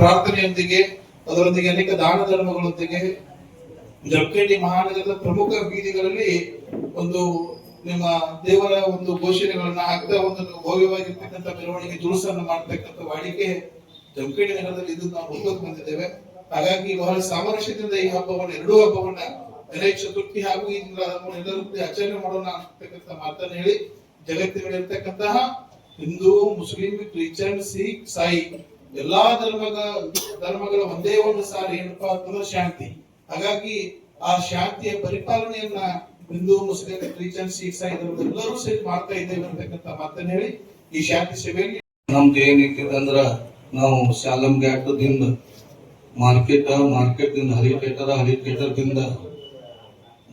ಪ್ರಾರ್ಥನೆಯೊಂದಿಗೆ, ಅದರೊಂದಿಗೆ ಅನೇಕ ದಾನ ಧರ್ಮಗಳೊಂದಿಗೆ ಜಮಖಂಡಿ ಮಹಾನಗರದ ಪ್ರಮುಖ ಬೀದಿಗಳಲ್ಲಿ ಒಂದು ನಿಮ್ಮ ದೇವರ ಒಂದು ಘೋಷಣೆಗಳನ್ನ ಹಾಕ್ತಾ ಒಂದು ಭವ್ಯವಾಗಿರ್ತಕ್ಕಂಥ ಮೆರವಣಿಗೆ ದುರುಸನ್ನು ಮಾಡ್ತಕ್ಕಂಥ ವಾಡಿಕೆ ಜಂಕೇಟಿ ನಗರದಲ್ಲಿ ಇದು ನಾವು ನೋಡ್ಕೊಂಡು ಬಂದಿದ್ದೇವೆ ಹಾಗಾಗಿ ಬಹಳ ಸಾಮರಸ್ಯದಿಂದ ಈ ಹಬ್ಬವನ್ನು, ಎರಡೂ ಹಬ್ಬವನ್ನ, ಗಣೇಶ ಚತುರ್ಥಿ ಹಾಗೂ ಈ ದಿನಗಳನ್ನು ಆಚರಣೆ ಮಾಡೋಣ ಅಂತಕ್ಕಂಥ ಮಾತನ್ನು ಹೇಳಿ ಜಗತ್ತಿನಲ್ಲಿರ್ತಕ್ಕಂತಹ ಹಿಂದೂ, ಮುಸ್ಲಿಂ, ಕ್ರಿಶ್ಚಿಯನ್, ಸಿಖ್, ಸಾಯಿ ಎಲ್ಲಾ ಧರ್ಮದ ಧರ್ಮಗಳ ಒಂದೇ ಒಂದು ಸಾರಿ ಏನಪ್ಪಾ ಅಂತಂದ್ರೆ ಶಾಂತಿ. ಹಾಗಾಗಿ ಆ ಶಾಂತಿಯ ಪರಿಪಾಲನೆಯನ್ನ ಹಿಂದೂ, ಮುಸ್ಲಿಂ, ಕ್ರಿಶ್ಚಿಯನ್, ಸಿಖ್ ಎಲ್ಲರೂ ಸೇರಿ ಮಾಡ್ತಾ ಇದ್ದೇವೆ ಅಂತಕ್ಕಂಥ ಮಾತನ್ನ ಹೇಳಿ ಈ ಶಾಂತಿ ಸೇವೆಯಲ್ಲಿ ನಮ್ದು ಏನೈತಿ ಅಂದ್ರ ನಾವು ಶಾಲಂ ಘಾಟದಿಂದ ಮಾರ್ಕೆಟ್ ಮಾರ್ಕೆಟ್ ದಿಂದ ಹರಿ ಥಿಯೇಟರ್ ಹರಿ ಥಿಯೇಟರ್ ದಿಂದ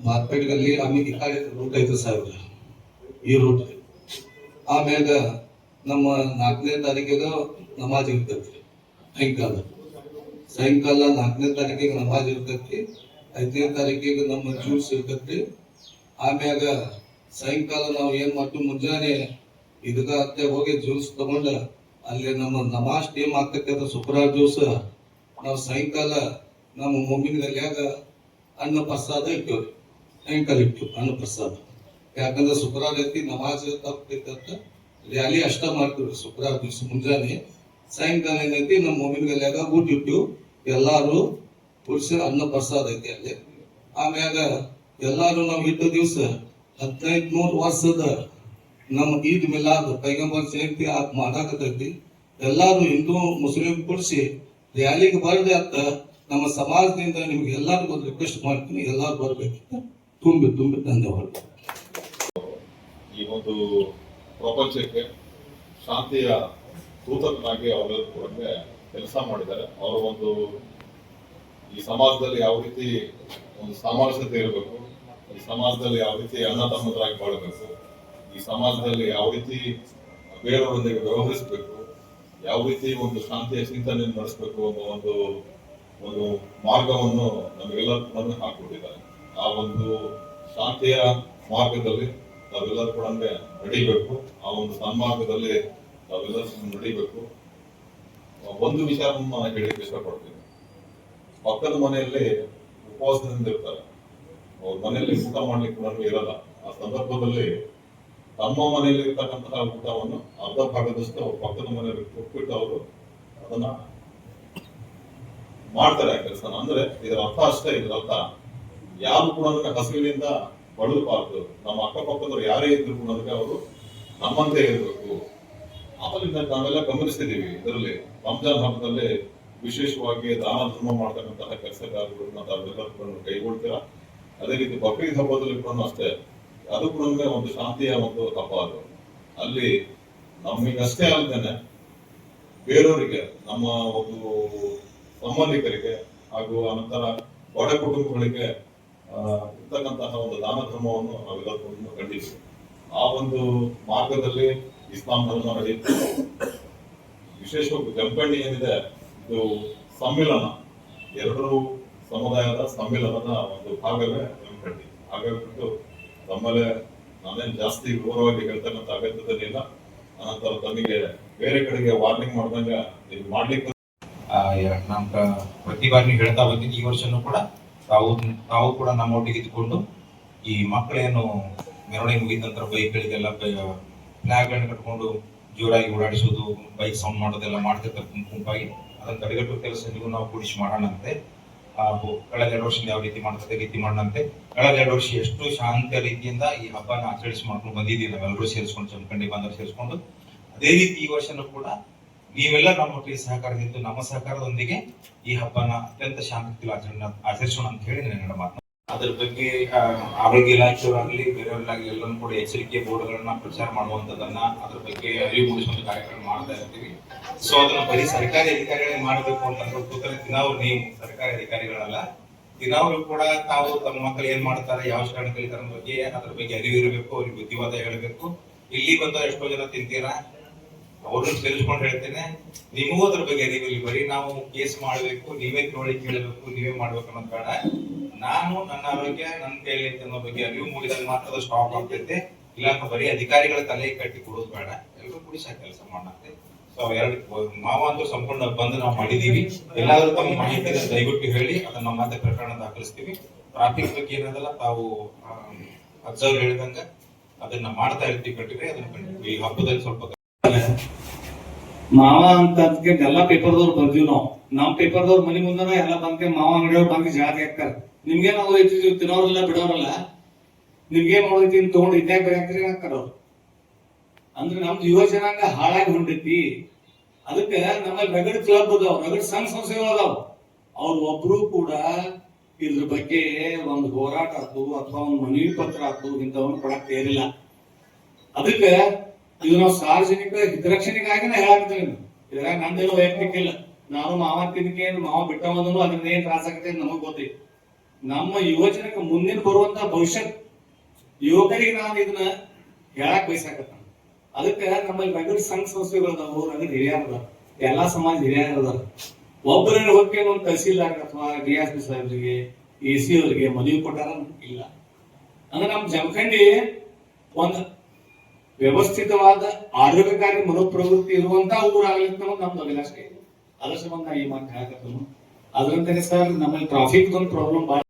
ಮಾರ್ಕೆಟ್ ಗಲ್ಲಿ ಆಮೇಲೆ ಈ ರೂಟ್ ಐತೆ ಸಾವಿರ ಈ ರೂಟ್ ಆಮ್ಯಾಗ ನಮ್ಮ ನಾಲ್ಕನೇ ತಾರೀಕಿಗೆ ನಮಾಜ್ ಇರ್ತೈತಿ. ಸಾಯಂಕಾಲ. ಸಾಯಂಕಾಲ ನಾಲ್ಕನೇ ತಾರೀಕಿಗೆ ನಮಾಜ್ ಇರ್ತೈತಿ. ಐದನೇ ತಾರೀಕಿಗೆ ನಮ್ಮ ಜ್ಯೂಸ್ ಇರ್ತೈತಿ. ಆಮ್ಯಾಗ ಸಾಯಂಕಾಲ ನಾವು ಏನ್ ಮಾಡ್ತೀವಿ? ಮುಂಜಾನೆ ಇದಕ್ಕ ಅತ್ತೆ ಹೋಗಿ ಜ್ಯೂಸ್ ತಗೊಂಡ ಅಲ್ಲಿ ನಮ್ಮ ನಮಾಜ್ ಟೀಮ್ ಆಗ್ತೈತೆ ಅದು ದಿವಸ ನಾವು ಸಾಯಂಕಾಲ ನಮ್ಮ ಮೊಮ್ಮಿನ ಗಲ್ಯಾಗ ಅನ್ನ ಪ್ರಸಾದ ಇಟ್ಟೇವ್ರಿ ಸಾಯಂಕಾಲ ಇಟ್ಟು ಅನ್ನ ಪ್ರಸಾದ. ಯಾಕಂದ್ರೆ ಶುಕ್ರವಾರ ಐತಿ ನಮಾಜ್ ತಪ್ಪೈತೆ ಅಂತ ರ್ಯಾಲಿ ಅಷ್ಟ ಮಾಡ್ತೀವಿ ಶುಕ್ರವಾರ ದಿವಸ ಮುಂಜಾನೆ, ಸಾಯಂಕಾಲ ಏನೈತಿ, ನಮ್ಮ ಮೊಮ್ಮಿನ ಗಲ್ಯಾಗ ಊಟ ಇಟ್ಟು ಎಲ್ಲಾರು ಕುಡಿಸಿ ಅನ್ನ ಪ್ರಸಾದ ಐತಿ ಅಲ್ಲಿ. ಆಮ್ಯಾಗ ಎಲ್ಲಾರು ನಾವು ಇಟ್ಟ ದಿವಸ ಹದಿನೈದು ನೂರು ವರ್ಷದ ನಮ್ಮ ಈದ್ ಮಿಲಾದ್ ಪೈಗಂಬರ್ ಜಯಂತಿ ಆತ್ ಮಾಡಾಕತೈತಿ ಎಲ್ಲಾರು ಹಿಂದೂ, ಮುಸ್ಲಿಂ ಕೂಡಿಸಿ ರ್ಯಾಲಿಗೆ ಬರ್ದೆ ಅಂತ ನಮ್ಮ ಸಮಾಜದಿಂದ ನಿಮ್ಗೆ ಎಲ್ಲರಿಗೂ ಒಂದು ರಿಕ್ವೆಸ್ಟ್ ಮಾಡ್ತೀನಿ. ಎಲ್ಲಾರು ಬರ್ಬೇಕಂತ ತುಂಬಿ ತುಂಬಿ ಧನ್ಯವಾದ ಈ ಒಂದು ಪ್ರಪಂಚಕ್ಕೆ ಶಾಂತಿಯ ಸೂತಕನಾಗಿ ಅವರೆಲ್ಲರೂ ಕೂಡ ಕೆಲಸ ಮಾಡಿದ್ದಾರೆ. ಅವರ ಒಂದು ಈ ಸಮಾಜದಲ್ಲಿ ಯಾವ ರೀತಿ ಒಂದು ಸಾಮರಸ್ಯತೆ ಇರಬೇಕು, ಈ ಸಮಾಜದಲ್ಲಿ ಯಾವ ರೀತಿ ಅಣ್ಣ ತಮ್ಮದರಾಗಿ ಬಾಳಬೇಕು, ಈ ಸಮಾಜದಲ್ಲಿ ಯಾವ ರೀತಿ ಬೇರೆಯವರೊಂದಿಗೆ ವ್ಯವಹರಿಸಬೇಕು, ಯಾವ ರೀತಿ ಒಂದು ಶಾಂತಿಯ ಚಿಂತನೆ ನಡೆಸಬೇಕು ಅನ್ನೋ ಒಂದು ಒಂದು ಮಾರ್ಗವನ್ನು ನಮಗೆಲ್ಲರೂ ಹಾಕೊಟ್ಟಿದ್ದಾರೆ ಆ ಒಂದು ಶಾಂತಿಯ ಮಾರ್ಗದಲ್ಲಿ ನಾವೆಲ್ಲರೂ ಕೂಡ ನಡಿಬೇಕು. ಆ ಒಂದು ಸನ್ಮಾರ್ಗದಲ್ಲಿ ನಾವೆಲ್ಲರೂ ನಡಿಬೇಕು. ಒಂದು ವಿಚಾರವನ್ನು ಹೇಳಿಕ್ಕೆ ಇಷ್ಟಪಡ್ತೀನಿ. ಪಕ್ಕದ ಮನೆಯಲ್ಲಿ ಉಪವಾಸದಿಂದ ಇರ್ತಾರೆ. ಅವ್ರ ಮನೆಯಲ್ಲಿ ಊಟ ಮಾಡ್ಲಿಕ್ಕೆ ಕೂಡ ಇರಲ್ಲ. ಆ ಸಂದರ್ಭದಲ್ಲಿ ತಮ್ಮ ಮನೆಯಲ್ಲಿ ಇರ್ತಕ್ಕಂತಹ ಊಟವನ್ನು ಅರ್ಧ ಭಾಗದಷ್ಟು ಅವ್ರ ಪಕ್ಕದ ಮನೆಯಲ್ಲಿ ಕೊಟ್ಬಿಟ್ಟು ಅವರು ಅದನ್ನ ಮಾಡ್ತಾರೆ ಆ ಅಂದ್ರೆ ಇದರ ಅರ್ಥ ಅಷ್ಟೇ, ಇದರ ಅರ್ಥ ಯಾರು ಕೂಡ ಹಸುವಿನಿಂದ ಬಳಲಬಾರ್ದು ನಮ್ಮ ಅಕ್ಕಪಕ್ಕದವ್ರು ಯಾರೇ ಇದ್ರು ಕೂಡ ಅವರು ನಮ್ಮಂತೆ ಇರಬೇಕು. ಆಮೇಲೆ ನಾವೆಲ್ಲ ಗಮನಿಸ್ತಿದ್ದೀವಿ ಇದರಲ್ಲಿ. ರಂಜಾನ್ ಹಬ್ಬದಲ್ಲಿ ವಿಶೇಷವಾಗಿ ದಾನ ಧರ್ಮ ಮಾಡ್ತಕ್ಕಂತಹ ಕೆಲಸಗಾರಗಳನ್ನ ತಾವೆಲ್ಲರೂ ಕೈಗೊಳ್ತೀರಾ? ಅದೇ ರೀತಿ ಬಕ್ರೀದ್ ಹಬ್ಬದಲ್ಲಿ ಕೂಡ ಅಷ್ಟೇ. ಅದು ಕೂಡ ಒಂದು ಶಾಂತಿಯ ಒಂದು ಹಬ್ಬ ಅದು. ಅಲ್ಲಿ ನಮಗಷ್ಟೇ ಅಲ್ಲದೇನೆ ಬೇರೆಯವರಿಗೆ, ನಮ್ಮ ಒಂದು ಸಂಬಂಧಿಕರಿಗೆ ಹಾಗೂ ಅನಂತರ ಬಡ ಕುಟುಂಬಗಳಿಗೆ ಇರ್ತಕ್ಕಂತಹ ಒಂದು ದಾನ ಧರ್ಮವನ್ನು ನಾವೆಲ್ಲರೂ ಖಂಡಿಸಿ. ಆ ಒಂದು ಮಾರ್ಗದಲ್ಲಿ ಇಸ್ಲಾಂ ಧರ್ಮ ನಡೆಯುತ್ತೆ. ವಿಶೇಷವಾಗಿ ಜಂಪಣ್ಣಿ ಏನಿದೆ, ಇದು ಸಮ್ಮಿಲನ, ಎರಡೂ ಸಮುದಾಯದ ಸಮ್ಮಿಲನದ ಒಂದು ಭಾಗವೇ ಜಂಪಣ್ಣಿ. ಹಾಗಾಗ್ಬಿಟ್ಟು ತಮ್ಮಲ್ಲೇ ನಾನೇನ್ ಜಾಸ್ತಿ ವಿವರವಾಗಿ ಹೇಳ್ತಕ್ಕಂಥ ಅಗತ್ಯದಲ್ಲಿ ಇಲ್ಲ. ಅನಂತರ ತಮಗೆ ಬೇರೆ ಕಡೆಗೆ ವಾರ್ನಿಂಗ್ ಮಾಡ್ದಂಗ ಇದು ಮಾಡ್ಲಿಕ್ಕೆ ಪ್ರತಿ ಬಾರಿ ಹೇಳ್ತಾ ಬಂದಿದ್ದೀನಿ ಈ ವರ್ಷನೂ ಕೂಡ. ತಾವು ತಾವು ಕೂಡ ನಮ್ಮ ಒಟ್ಟಿಗೆ ಇದ್ಕೊಂಡು ಈ ಮಕ್ಕಳೇನು ಮೆರವಣಿಗೆ ಮುಗಿದ ನಂತರ ಬೈಕ್ಗಳಿಗೆಲ್ಲ ಫ್ಲಾಗ್ಗಳನ್ನು ಕಟ್ಕೊಂಡು ಜೋರಾಗಿ ಓಡಾಡಿಸೋದು ಬೈಕ್ ಸೌಂಡ್ ಮಾಡೋದೆಲ್ಲ ಮಾಡ್ತಿರ್ತಾರೆ ಗುಂಪು ಗುಂಪಾಗಿ ಅದನ್ನ ತಡೆಗಟ್ಟುವ ಕೆಲಸ ನೀವು ನಾವು ಕೂಡಿಸಿ ಮಾಡೋಣಂತೆ. ಕಳೆದ ಎರಡು ವರ್ಷದಿಂದ ಯಾವ ರೀತಿ ಮಾಡ್ತದೆ ರೀತಿ ಮಾಡೋಣಂತೆ. ಕಳೆದ ಎರಡು ವರ್ಷ ಎಷ್ಟು ಶಾಂತ ರೀತಿಯಿಂದ ಈ ಹಬ್ಬನ ಆಚರಿಸಿ ಮಾಡ್ಕೊಂಡು ಬಂದಿದ್ದೀವಿ. ನಾವೆಲ್ಲರೂ ಸೇರಿಸ್ಕೊಂಡು ಚಂದ್ಕಂಡಿ ಬಂದವರು ಸೇರಿಸ್ಕೊಂಡು. ಅದೇ ರೀತಿ ಈ ವರ್ಷನೂ ಕೂಡ ನೀವೆಲ್ಲ ನಮ್ಮೊಟ್ಟಿಗೆ ಸಹಕಾರದಿಂದ, ನಮ್ಮ ಸಹಕಾರದೊಂದಿಗೆ ಈ ಹಬ್ಬನ ಅತ್ಯಂತ ಶಾಂತಿಯುತ ಆಚರಣೆ ಆಚರಿಸೋಣ ಅಂತ ಹೇಳಿ ನನ್ನ ಮಾತು. ಅದ್ರ ಬಗ್ಗೆ ಆರೋಗ್ಯ ಇಲಾಖೆಯವರಾಗ್ಲಿ, ಬೇರೆಯವರಾಗ್ಲಿ ಎಲ್ಲರೂ ಕೂಡ ಎಚ್ಚರಿಕೆ ಬೋರ್ಡ್ಗಳನ್ನ ಪ್ರಚಾರ ಮಾಡುವಂತದನ್ನ ಅದ್ರ ಬಗ್ಗೆ ಅರಿವು ಮೂಡಿಸುವಂತ ಕಾರ್ಯಕ್ರಮ ಮಾಡ್ತಾ ಇರ್ತೀವಿ. ಸೊ ಅದನ್ನ ಬರೀ ಸರ್ಕಾರಿ ಅಧಿಕಾರಿಗಳೇ ಮಾಡಬೇಕು ಅಂತಂದ್ರೆ ಕೂತರೆ ದಿನಾವು ನೀವು, ಸರ್ಕಾರಿ ಅಧಿಕಾರಿಗಳಲ್ಲ. ದಿನಾವ್ರು ಕೂಡ ತಾವು ತಮ್ಮ ಮಕ್ಕಳು ಏನ್ ಮಾಡ್ತಾರೆ, ಯಾವ ಶಾಲೆ ಕಲಿತಾರ ಬಗ್ಗೆ ಅದ್ರ ಬಗ್ಗೆ ಅರಿವು ಇರಬೇಕು, ಅವ್ರಿಗೆ ಬುದ್ಧಿವಾದ ಹೇಳಬೇಕು. ಇಲ್ಲಿ ಬಂದ ಎಷ್ಟೋ ಜನ ತಿಂತೀರಾ? ಅವ್ರನ್ನ ತಿಳಿಸ್ಕೊಂಡು ಹೇಳ್ತೇನೆ, ನಿಮಗೂ ಅದ್ರ ಬಗ್ಗೆ ಅರಿವಿಲ್ಲ ಬರೀ ನಾವು ಕೇಸ್ ಮಾಡಬೇಕು, ನೀವೇ ನೋಡಿ ಕೇಳಬೇಕು, ನೀವೇ ಮಾಡ್ಬೇಕು ಅನ್ನೋ ಕಾರಣ ನಾನು ನನ್ನ ಆರೋಗ್ಯ, ನನ್ನ ಐತೆ ಅನ್ನೋ ಬಗ್ಗೆ ಅರಿವು ಮೂಡಿದಾಗ ಮಾತ್ರ ಅದು ಸ್ಟಾಪ್ ಆಗ್ತೈತೆ. ಇಲ್ಲ ಬರೀ ಅಧಿಕಾರಿಗಳ ತಲೆ ಕಟ್ಟಿ ಕೊಡೋದು ಬೇಡ. ಎಲ್ಲರೂ ಕೂಡಿ ಕೆಲಸ ಮಾಡಂತೆ ಸೊ ಎರಡು, ಮಾವ ಅಂತೂ ಸಂಪೂರ್ಣ ಬಂದ್ ನಾವು ಮಾಡಿದೀವಿ ಎಲ್ಲಾದ್ರೂ ತಮ್ಮ ಮಾಹಿತಿ ದಯವಿಟ್ಟು ಹೇಳಿ, ಅದನ್ನ ಮತ್ತೆ ಪ್ರಕರಣ ದಾಖಲಿಸ್ತೀವಿ. ಟ್ರಾಫಿಕ್ ಬಗ್ಗೆ ಏನದಲ್ಲ ತಾವು ಅಬ್ಸರ್ವ್ ಹೇಳಿದಂಗ ಅದನ್ನ ಮಾಡ್ತಾ ಇರ್ತೀವಿ ಕಟ್ಟಿದ್ರೆ ಅದನ್ನ ಈ ಹಬ್ಬದಲ್ಲಿ ಸ್ವಲ್ಪ ಮಾವ ಅಂತ ಅದಕ್ಕೆ ಎಲ್ಲ ಪೇಪರ್ದವ್ರು ಬರ್ದಿವ್ ನಾವು. ನಮ್ ಪೇಪರ್ದವ್ರ ಮನಿ ಮುಂದನ ಎಲ್ಲ ಬಂದ್ಕೆ ಮಾವ ಅಂಗಡಿಯವ್ರು ಬಂದು ಜಾತಿ ಹಾಕ್ತಾರ. ನಾವು ಹೋಗೈತಿ ತಿನ್ನೋರಲ್ಲ ಬಿಡೋರಲ್ಲ? ನಿಮ್ಗೆ ಅಂತ ತಗೊಂಡು ಇದ್ದಾಗ ಬೇಕಾಗ್ರಿ ಹಾಕ್ತಾರ ಅಂದ್ರೆ ನಮ್ದು ಯುವ ಜನಾಂಗ ಹಾಳಾಗಿ ಹೊಂಡೈತಿ ಅದಕ್ಕೆ ನಮ್ಮಲ್ಲಿ ರಗಡ್ ಕ್ಲಬ್ ಅದಾವ. ರಗಡ್ ಸಂಘ ಸಂಸ್ಥೆಗಳು ಅದಾವ. ಅವ್ರು ಒಬ್ರು ಕೂಡ ಇದ್ರ ಬಗ್ಗೆ ಒಂದು ಹೋರಾಟ ಆತು ಅಥವಾ ಒಂದು ಮನವಿ ಪತ್ರ ಆತು ಇಂಥವನ್ನ ಕೊಡಕ್ ತೇರಿಲ್ಲ ಅದಕ್ಕೆ ಇದು ನಾವು ಸಾರ್ವಜನಿಕ ಹಿತರಕ್ಷಣೆಗಾಗಿ ನಾ ಹೇಳಾಕತ್ತೀನಿ ಇದ್ರಾಗ ನಂದೇನು ವೈಯಕ್ತಿಕ ಇಲ್ಲ. ನಾನು ಮಾವ ತಿನ್ಕೆ ಮಾವ ಬಿಟ್ಟ ಬಂದನು ಅದ್ರಿಂದ ಏನ್ ತ್ರಾಸ ಆಗತ್ತೆ ನಮಗ್ ಗೊತ್ತೈತಿ ನಮ್ಮ ಯುವಜನಕ್ಕೆ ಮುಂದಿನ ಬರುವಂತ ಭವಿಷ್ಯ ಯುವಕರಿಗೆ ನಾನು ಇದನ್ನ ಹೇಳಕ್ ಬಯಸಾಕತ್ತ ಅದಕ್ಕೆ ನಮ್ಮಲ್ಲಿ ರಗಡ್ ಸಂಘ ಸಂಸ್ಥೆಗಳು ಅದಾವು ರಗಡ್ ಹಿರಿಯರ್ ಅದಾರ. ಎಲ್ಲಾ ಸಮಾಜ ಹಿರಿಯರ್ ಅದಾರ. ಒಬ್ಬರನ್ನ ಹೋಗಿ ಒಂದು ತಹಸೀಲ್ದಾರ್ ಅಥವಾ ಡಿ ಎಸ್ ಪಿ ಸಾಹೇಬ್ರಿಗೆ, ಎ ಸಿ ಅವರಿಗೆ ಮನವಿ ಕೊಟ್ಟಾರ ಇಲ್ಲ. ಅಂದ್ರೆ ನಮ್ ಜಮಖಂಡಿ ಒಂದ್ ವ್ಯವಸ್ಥಿತವಾದ ಆರೋಗ್ಯಕಾರಿ ಮನೋಪ್ರವೃತ್ತಿ ಇರುವಂತಹ ಊರಾಗಲಿ ಅಂತ ನಮ್ದು ಅಭಿಲಾಷೆ ಇದೆ. ಅದರ ಸಂಬಂಧ ಈ ಮಾತು ಹೇಳಕತ್ತನು. ಅದರಂತೆ ಸರ್, ನಮ್ಮಲ್ಲಿ ಟ್ರಾಫಿಕ್ ಒಂದು ಪ್ರಾಬ್ಲಮ್